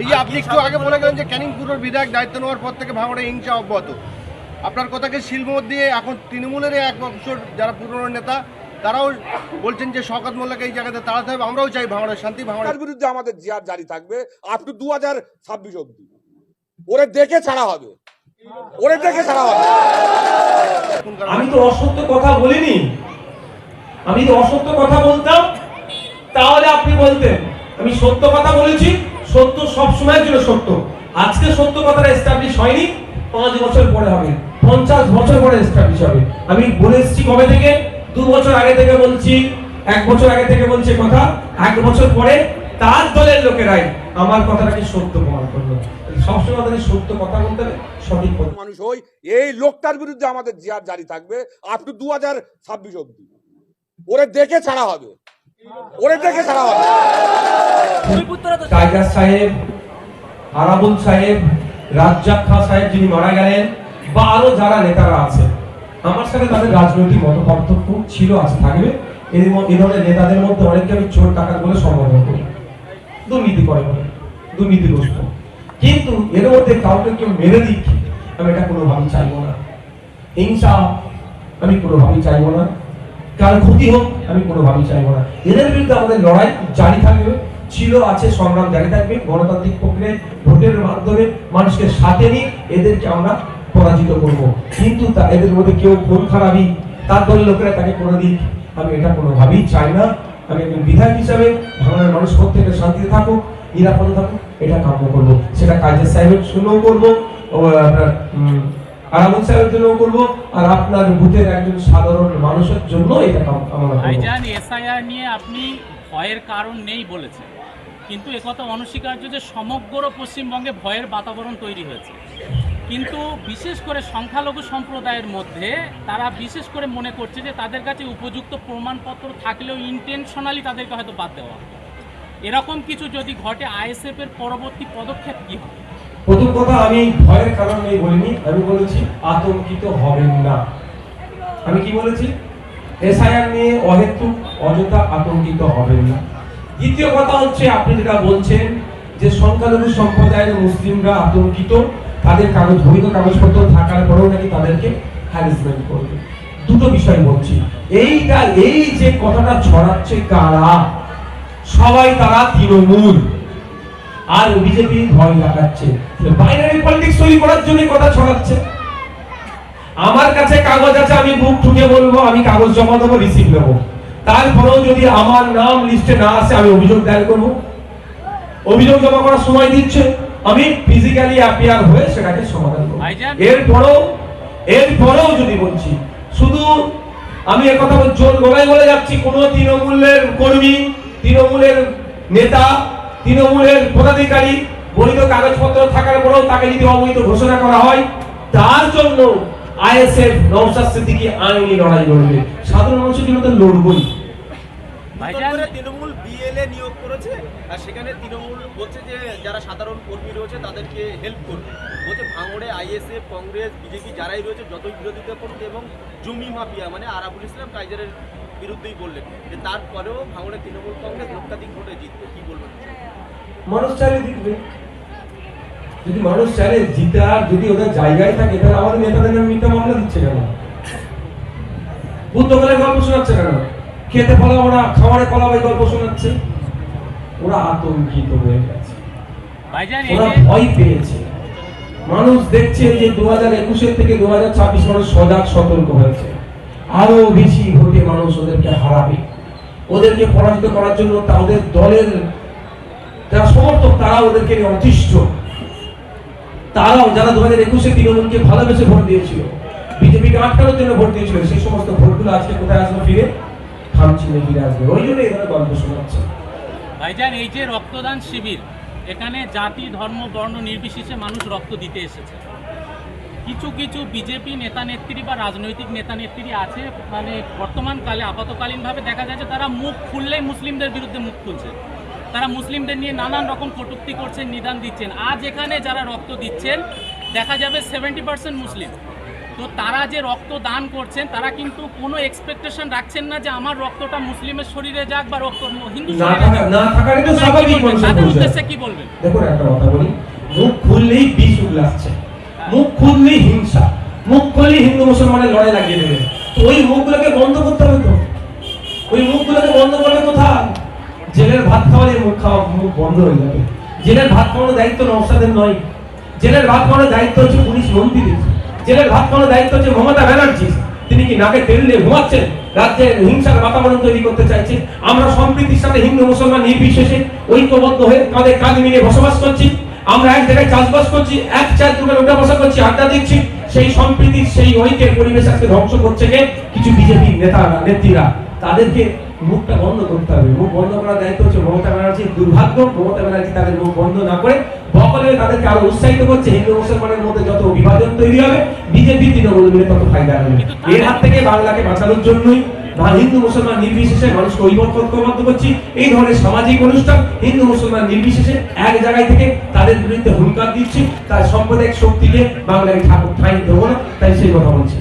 এই যে আপনি একটু আগে বলে গেলেন যে ক্যানিং পুরোর বিধায়ক দায়িত্ব নেওয়ার পর থেকে ভাঙড়ে হিংসা অব্যাহত। আপনার কথাকে শিলমোহর দিয়ে এখন তৃণমূলের এক বছর যারা পুরনো নেতা তারাও বলছেন যে শওকত মোল্লাকে এই জায়গাতে তাড়াতে হবে। আমরাও চাই ভাঙড়ের শান্তি ভাঙড়ের বিরুদ্ধে আমাদের জিহাদ জারি থাকবে আপ টু দু হাজার ছাব্বিশ অব্দি ওরে দেখে ছাড়া হবে। ওরে দেখে ছাড়া হবে। আমি তো অসত্য কথা বলিনি। আমি তো অসত্য কথা বলতাম তাহলে আপনি বলতেন। আমি সত্য কথা বলেছি। সত্য সব সময়ের জন্য সত্য। আজকে সত্য কথাটা এস্টাবলিশ হয়নি পাঁচ বছর পরে হবে। পঞ্চাশ বছর পরে এস্টাবলিশ হবে। আমি বলে এসেছি কবে থেকে? দু বছর আগে থেকে বলছি এক বছর আগে থেকে বলছি কথা এক বছর পরে তার দলের লোকেরাই আমার কথাটাকে সত্য প্রমাণ করল। সবসময় আমাদের সত্য কথা বলতে হবে সঠিক মানুষ হই এই লোকটার বিরুদ্ধে আমাদের জিহাদ জারি থাকবে আপ টু দু হাজার ছাব্বিশ অব্দি ওরে দেখে ছাড়া হবে। ওরে দেখে ছাড়া হবে। টাইগার সাহেব আরাবুল সাহেব রাজ্জাক খাঁ সাহেব যিনি মারা গেলেন, বা আরও যারা নেতারা আছে আমার সাথে তাদের রাজনৈতিক মত পার্থক্য ছিল, আছে, থাকবে। এই ধরনের নেতাদের মধ্যে অনেককে আমি চোর টাকার বলে সম্বোধন করি। দুর্নীতি করে দুর্নীতিগ্রস্ত। কিন্তু এর মধ্যে কাউকে কেউ মেরে দিক, আমি এটা কোনোভাবেই চাইব না। হিংসা আমি কোনোভাবেই চাইব না। কার ক্ষতি হোক, আমি কোনোভাবেই চাইব না। এদের বিরুদ্ধে আমাদের লড়াই জারি থাকবে। ছিল, আছে, সংগ্রাম জারি থাকবে। গণতান্ত্রিক প্রক্রিয়ায় ভোটের মাধ্যমে মানুষকে সাথে নিয়ে এদেরকে আমরা পরাজিত করব। কিন্তু এদের মধ্যে কেউ খুন খারাপই তার দলের লোকেরা তাকে করে দিক আমি এটা কোনোভাবেই চাই না। আমি একজন বিধায়ক হিসাবে ভাঙনের মানুষ প্রত্যেকে শান্তিতে থাকুক, নিরাপদে থাকুক, এটা কাম্য করব। সেটা কাজের সাহেবের জন্যও করব আপনার আরামুল সাহেবের জন্যও করব, আর আপনার বুথের একজন সাধারণ মানুষের জন্য এটা কাম- কামনা করব। নিয়ে আপনি ভয়ের কারণ নেই বলেছেন। কিন্তু একথা অনস্বীকার্য যে সমগ্র পশ্চিমবঙ্গে ভয়ের বাতাবরণ তৈরি হয়েছে। কিন্তু বিশেষ করে সংখ্যালঘু সম্প্রদায়ের মধ্যে তারা বিশেষ করে মনে করছে যে তাদের কাছে উপযুক্ত প্রমাণপত্র থাকলেও ইন্টেনশনালি তাদেরকে হয়তো বাদ দেওয়া। এরকম কিছু যদি ঘটে, আইএসএফ এর পরবর্তী পদক্ষেপ কি হবে? প্রথম কথা, আমি ভয়ের কারণ নেই বলিনি। আমি বলেছি, আতঙ্কিত হবেন না। আমি কি বলেছি? এসআইআর নিয়ে অহেতুক, অযথা আতঙ্কিত হবেন না। দ্বিতীয় কথা হচ্ছে, আপনি যেটা বলছেন যে সংখ্যালঘু সম্প্রদায়ের মুসলিমরা আতঙ্কিত, তাদের কাগজ, বৈধ কাগজপত্র থাকার পরেও নাকি তাদেরকে হ্যারাসমেন্ট করবে। দুটো বিষয় বলছি। এইটা, এই যে কথাটা ছড়াচ্ছে কারা? সবাই তারা তৃণমূল। আর বিজেপি ভয় লাগাচ্ছে বাইনারি পলিটিক্স তৈরি করার জন্য কথা ছড়াচ্ছে। আমার কাছে কাগজ আছে, আমি বুক ঠুকে বলব, আমি কাগজ জমা দেবো রিসিভ নেব তারপরেও যদি আমার নাম লিস্টে না আসে আমি অভিযোগ দায়ের করব। অভিযোগ জমা করার সময় দিচ্ছে। আমি ফিজিক্যালি অ্যাপিয়ার হয়ে সেটাকে সমাধান করব। এরপরেও এরপরেও যদি বলছি শুধু আমি একথা জোর গলায় বলে যাচ্ছি কোন তৃণমূলের কর্মী তৃণমূলের নেতা তৃণমূলের পদাধিকারী বৈধ কাগজপত্র থাকার পরেও তাকে যদি অবৈধ ঘোষণা করা হয় তার জন্য আইএসএফ নওশাদ সিদ্দিকী আইনি লড়াই লড়বে। সাধারণ মানুষের জন্য তো লড়বই। তৃণমূল বিএলএ নিয়োগ করেছে আর সেখানে তৃণমূল বলছে যে যারা সাধারণ কর্মী রয়েছে তাদেরকে হেল্প করবে। বলছে ভাঙড়ে আইএসএফ কংগ্রেস বিজেপি যারাই রয়েছে যতই বিরোধিতা করুক এবং জমি মাফিয়া মানে আরাবুল ইসলাম কাইজারের বিরুদ্ধেই বললেন যে তারপরেও ভাঙড়ে তৃণমূল কংগ্রেস লক্ষাধিক ভোটে জিতবে। কি বলবেন? মানুষ চাইলে জিতবে। যদি মানুষ চাইলে জিতার যদি ওদের জায়গায় থাকে তাহলে আমাদের নেতাদের মিথ্যা মামলা দিচ্ছে কেন? বুদ্ধকালের গল্প শোনাচ্ছে কেন? খেতে পালাবো না খাওয়ারে পালাবো এই গল্প শোনাচ্ছে। ওরা আতঙ্কিত হয়ে গেছে। ওরা ভয় পেয়েছে। মানুষ দেখছে যে দু হাজার একুশের থেকে দু হাজার ছাব্বিশ মানুষ সজাগ সতর্ক হয়েছে। আরও বেশি ভোটে মানুষ ওদেরকে হারাবে। ওদেরকে পরাজিত করার জন্য তাদের দলের যারা সমর্থক তারা ওদেরকে নিয়ে অতিষ্ঠ। তারাও যারা দু হাজার একুশে তৃণমূলকে ভালোবেসে ভোট দিয়েছিল বিজেপিকে আটকানোর জন্য ভোট দিয়েছিল সেই সমস্ত ভোটগুলো আজকে কোথায় আসবে ফিরে? আসবে। ওই এই গল্প শোনাচ্ছে। ভাইজান, এই যে রক্তদান শিবির, এখানে জাতি, ধর্ম, বর্ণ নির্বিশেষে মানুষ রক্ত দিতে এসেছে। কিছু কিছু বিজেপি নেতা নেত্রী বা রাজনৈতিক নেতা নেত্রী আছে মানে বর্তমানকালে আপাতকালীনভাবে দেখা যায় যে তারা মুখ খুললেই মুসলিমদের বিরুদ্ধে মুখ খুলছে। তারা মুসলিমদের নিয়ে নানান রকম কটুক্তি করছেন, নিদান দিচ্ছেন। আজ এখানে যারা রক্ত দিচ্ছেন, দেখা যাবে সেভেন্টি পার্সেন্ট মুসলিম। তো তারা যে রক্ত দান করছেন তারা কিন্তু কোনো এক্সপেকটেশন রাখছেন না যে আমার রক্তটা মুসলিমের শরীরে যাক বা রক্ত হিন্দু? তাদের উদ্দেশ্যে কি বলবেন? দেখুন একটা কথা বলি মুখ খুললেই বিষ উগলে আসছে। মুখ খুললেই হিংসা। মুখ খুললেই হিন্দু মুসলমানের লড়াই লাগিয়ে দেবে। তো ওই মুখগুলোকে বন্ধ করতে হবে তো। ওই মুখগুলোকে বন্ধ করবে কোথায়? জেলের ভাত খাওয়ালে মুখ খাওয়া মুখ বন্ধ হয়ে যাবে। জেলের ভাত খাওয়ানোর দায়িত্ব নওশাদের নয়। জেলের ভাত খাওয়ানোর দায়িত্ব হচ্ছে পুলিশ মন্ত্রীর জেলের ভাত খাওয়ানোর দায়িত্ব হচ্ছে মমতা ব্যানার্জি। তিনি কি নাকে তেল দিয়ে ঘুমাচ্ছেন? রাজ্যে হিংসার বাতাবরণ তৈরি করতে চাইছে। আমরা সম্প্রীতির সাথে হিন্দু, মুসলমান নির্বিশেষে ঐক্যবদ্ধ হয়ে কাঁধে কাঁধ মিলিয়ে বসবাস করছি। আমরা এক জায়গায় চাষবাস করছি, এক চার দোকানে উঠা বসা করছি, আড্ডা দিচ্ছি। সেই সম্প্রীতির, সেই ঐক্যের পরিবেশ আজকে ধ্বংস করছে কে? কিছু বিজেপি নেতারা নেত্রীরা। তাদেরকে মুখটা বন্ধ করতে হবে। মুখ বন্ধ করার দায়িত্ব হচ্ছে মমতা ব্যানার্জির। দুর্ভাগ্য, মমতা ব্যানার্জি তাদের মুখ বন্ধ না করে বকলে তাদেরকে আরও উৎসাহিত করছে, হিন্দু মুসলমানের মধ্যে যত বিভাজন তৈরি হবে, বিজেপি, তৃণমূল মিলে তত ফায়দা হবে। এর হাত থেকে বাংলাকে বাঁচানোর জন্যই হিন্দু মুসলমান নির্বিশেষে মানুষকে ঐক্যবদ্ধ করছি। এই ধরনের সামাজিক অনুষ্ঠান হিন্দু মুসলমান নির্বিশেষে এক জায়গায় থেকে তাদের বিরুদ্ধে হুঙ্কার দিচ্ছি। তার সাম্প্রদায়িক শক্তিকে বাংলাকে ঠাকুর ঠাঁই দেবো না, তাই সেই কথা বলছি।